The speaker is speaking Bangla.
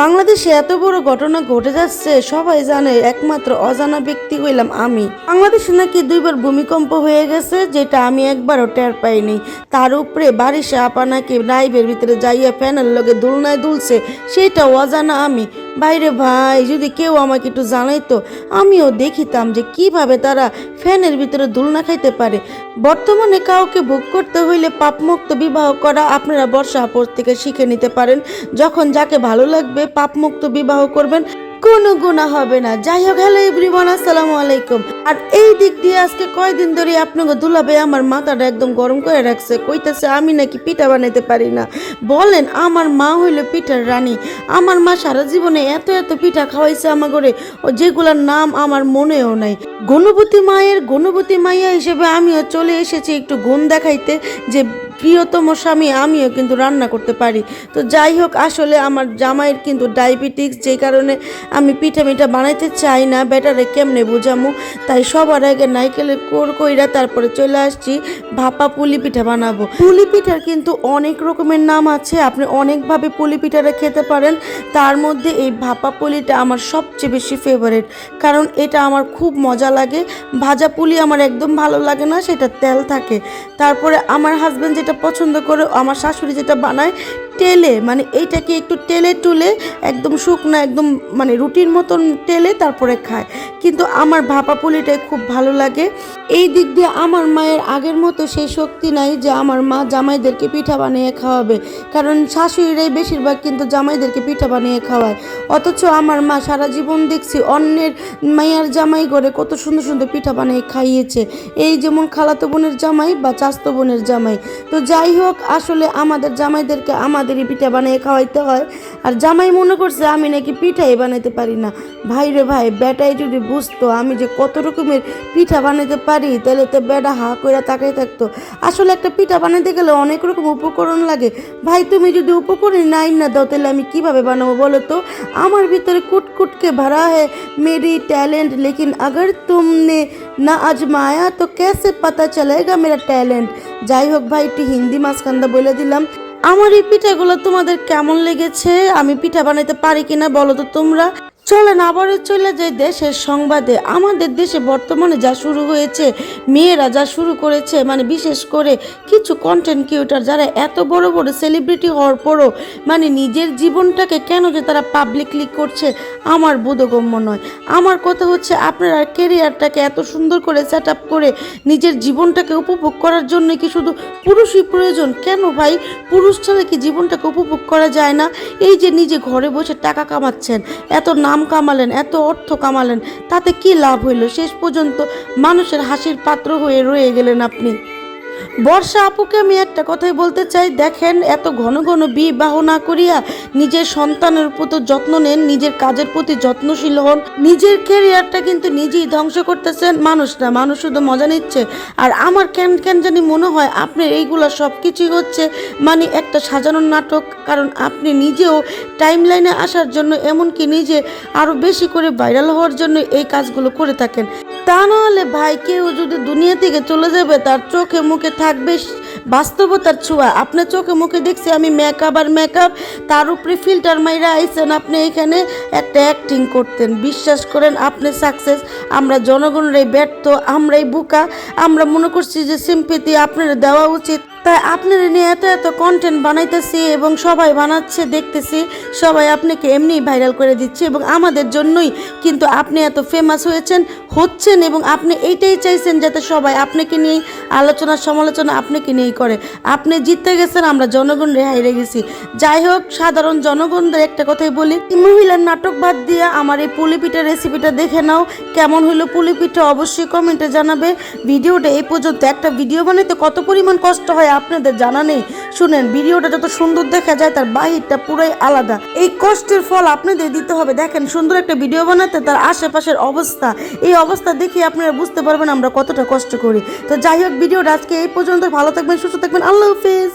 বাংলাদেশে এত বড় ঘটনা ঘটে যাচ্ছে, সবাই জানে, একমাত্র অজানা ব্যক্তি হইলাম আমি। বাংলাদেশে নাকি দুইবার ভূমিকম্প হয়ে গেছে, যেটা আমি একবারও টের পাইনি। তার উপরে বারিশে আপা নাকি ড্রাইভের ভিতরে যাইয়া ফ্যানের লগে দুলনায় দুলছে সেটা অজানা আমি। বাইরে ভাই, যদি কেউ আমাকে একটু জানাইতো, আমিও দেখিতাম যে কীভাবে তারা ফ্যানের ভিতরে দুলনা খাইতে পারে। বর্তমানে কাউকে ভোগ করতে হইলে পাপমুক্ত বিবাহ করা আপনারা বর্ষা আপর থেকে শিখে নিতে পারেন। যখন যাকে ভালো লাগবে, পাপমুক্ত বিবাহ করবেন। কোনো গুণা হবে না। যাই হোক হ্যালো এভরিওয়ান আসসালামু আলাইকুম। আর এই দিক দিয়ে আজকে কয়দিন ধরে আপনাকে দুলাবে আমার মাথাটা একদম গরম করে রাখছে, কইতেছে আমি নাকি পিঠা বানাইতে পারি না। বলেন, আমার মা হইল পিঠার রানী। আমার মা সারা জীবনে এত এত পিঠা খাওয়াইছে ঘরে ও যেগুলোর নাম আমার মনেও নাই। গণপতি মায়ের গণপতি মাইয়া হিসেবে আমিও চলে এসেছি একটু গুণ দেখাইতে, যে প্রিয়তম স্বামী, আমিও কিন্তু রান্না করতে পারি। তো যাই হোক, আসলে আমার জামাইয়ের কিন্তু ডায়াবেটিক্স, যে কারণে আমি পিঠা মিঠা বানাইতে চাই না বেটারে কেমনে বুঝামু? তাই সবার আগে নাইকেলের কোর কইরা তারপরে চলে আসছি, ভাপা পুলি পিঠা বানাবো। পুলি পিঠার কিন্তু অনেক রকমের নাম আছে, আপনি অনেকভাবে পুলি পিঠাটা খেতে পারেন। তার মধ্যে এই ভাপা পুলিটা আমার সবচেয়ে বেশি ফেভারিট কারণ এটা আমার খুব মজা লাগে। ভাজা পুলি আমার একদম ভালো লাগে না, সেটা তেল থাকে। তারপরে আমার হাজব্যান্ড যেটা পছন্দ করে, আমার শাশুড়ি যেটা বানায় টেলে মানে এইটাকে একটু টেলে টুলে একদম শুকনো, একদম মানে রুটির মতন টেলে তারপরে খায়। কিন্তু আমার ভাপা পুলিটাই খুব ভালো লাগে। এই দিক দিয়ে আমার মায়ের আগের মতো সেই শক্তি নাই যে আমার মা জামাইদেরকে পিঠা বানিয়ে খাওয়াবে। কারণ শাশুড়িরাই বেশিরভাগ কিন্তু জামাইদেরকে পিঠা বানিয়ে খাওয়ায়। অথচ আমার মা সারা জীবন দেখছি অন্যের মায়ের জামাই করে কত সুন্দর সুন্দর পিঠা বানিয়ে খাইয়েছে। এই যেমন খালাতো বোনের জামাই বা চাস্তো বোনের জামাই। তো যাই হোক আসলে আমাদের জামাইদেরকে আমাদেরই পিঠা বানিয়ে খাওয়াইতে হয় আর জামাই মনে করছে আমি নাকি পিঠাই বানাইতে পারি না ভাই রে ভাই বেটাই যদি বুঝতো আমি যে কত রকমের পিঠা বানাইতে পারি তাহলে তো বেটা হা করে তাকাই থাকতো আসলে একটা পিঠা বানাইতে গেলে অনেক রকম উপকরণ লাগে ভাই তুমি যদি উপকরণ নাই না দাও তাহলে আমি কিভাবে বানাবো বলো তো আমার ভিতরে কুট কুটকে ভরা है मेरी टैलेंट लेकिन अगर तुमने না আজমায়া তো কেসে পাতা চলেগা মেরা ট্যালেন্ট যাই হোক ভাই একটু হিন্দি মাঝখানটা বলে দিলাম আমার এই পিঠাগুলো তোমাদের কেমন লেগেছে আমি পিঠা বানাইতে পারি কিনা বলো তো তোমরা চলেন আবারও চলে যাই দেশের সংবাদে। আমাদের দেশে বর্তমানে যা শুরু হয়েছে, মেয়েরা যা শুরু করেছে মানে বিশেষ করে কিছু কন্টেন্ট ক্রিয়েটার যারা এত বড় বড় সেলিব্রিটি হওয়ার পরও মানে নিজের জীবনটাকে কেন যে তারা পাবলিকলি করছে, আমার বোধগম্য নয়। আমার কথা হচ্ছে আপনারা কেরিয়ারটাকে এত সুন্দর করে সেট আপ করে নিজের জীবনটাকে উপভোগ করার জন্য কি শুধু পুরুষই প্রয়োজন? কেন ভাই? পুরুষ ছাড়া কি জীবনটাকে উপভোগ করা যায় না? এই যে নিজে ঘরে বসে টাকা কামাচ্ছেন, এত নাম কামালেন, এত অর্থ কামালেন, তাতে কি লাভ হইল? শেষ পর্যন্ত মানুষের হাসির পাত্র হয়ে রয়ে গেলেন আপনি। বর্ষা আপুকে আমি একটা কথাই বলতে চাই, দেখেন এত ঘন ঘন বিবাহ না করিয়া নিজের সন্তানের প্রতি যত্ন নেন, নিজের কাজের প্রতি যত্নশীল হন, নিজের ক্যারিয়ারটা কিন্তু নিজেই ধ্বংস করতেছেন। মানুষ না, মানুষ শুধু মজা নিচ্ছে। আর আমার কেন কেন জানি মনে হয় আপনার এইগুলো সব কিছুই হচ্ছে মানে একটা সাজানোর নাটক, কারণ আপনি নিজেও টাইম লাইনে আসার জন্য এমনকি নিজে আরও বেশি করে ভাইরাল হওয়ার জন্য এই কাজগুলো করে থাকেন। তা নাহলে ভাই, কেউ যদি দুনিয়া থেকে চলে যাবে, তার চোখে মুখে থাকবে বাস্তবতার ছোঁয়া। আপনার চোখে মুখে দেখছি আমি মেকআপ আর মেকআপ তার উপরে ফিল্টার মাইরা আইছেন। আপনি এখানে একটা অ্যাক্টিং করতেন। বিশ্বাস করেন, আপনি সাকসেস আমরা জনগণরাই ব্যর্থ, আমরাই বুকা। আমরা মনে করছি যে সিম্পেতি আপনার দেওয়া উচিত। তাই আপনারা নিয়ে এত এত কন্টেন্ট বানাইতেছি এবং সবাই বানাচ্ছে, দেখতেছি, সবাই আপনাকে এমনি ভাইরাল করে দিচ্ছে এবং আমাদের জন্যই কিন্তু আপনি এত ফেমাস হয়েছেন, হচ্ছেন এবং আপনি এইটাই চাইছেন যাতে সবাই আপনাকে নিয়েই আলোচনা, সমালোচনা আপনাকে নিয়েই করে। আপনি জিততে গেছেন, আমরা জনগণ রেহাই গেছি যাই হোক, সাধারণ জনগণদের একটা কথাই বলি মহিলার নাটক বাদ দিয়ে আমার এই পুলি পিঠার রেসিপিটা দেখে নাও, কেমন হলো পুলি পিঠা অবশ্যই কমেন্টে জানাবে। ভিডিওটা এই পর্যন্ত, একটা ভিডিও বানাইতে কত পরিমাণ কষ্ট হয় আপনাদের জানা নেই। শুনেন, ভিডিওটা যত সুন্দর দেখা যায়, তার বাহিরটা পুরাই আলাদা। এই কষ্টের ফল আপনাদের দিতে হবে। দেখেন, সুন্দর একটা ভিডিও বানাতে তার আশেপাশের অবস্থা। এই অবস্থা দেখে আপনারা বুঝতে পারবেন আমরা কতটা কষ্ট করি। তো যাই হোক, ভিডিওটা আজকে এই পর্যন্ত ভালো থাকবেন, সুস্থ থাকবেন। আল্লাহ হাফেজ।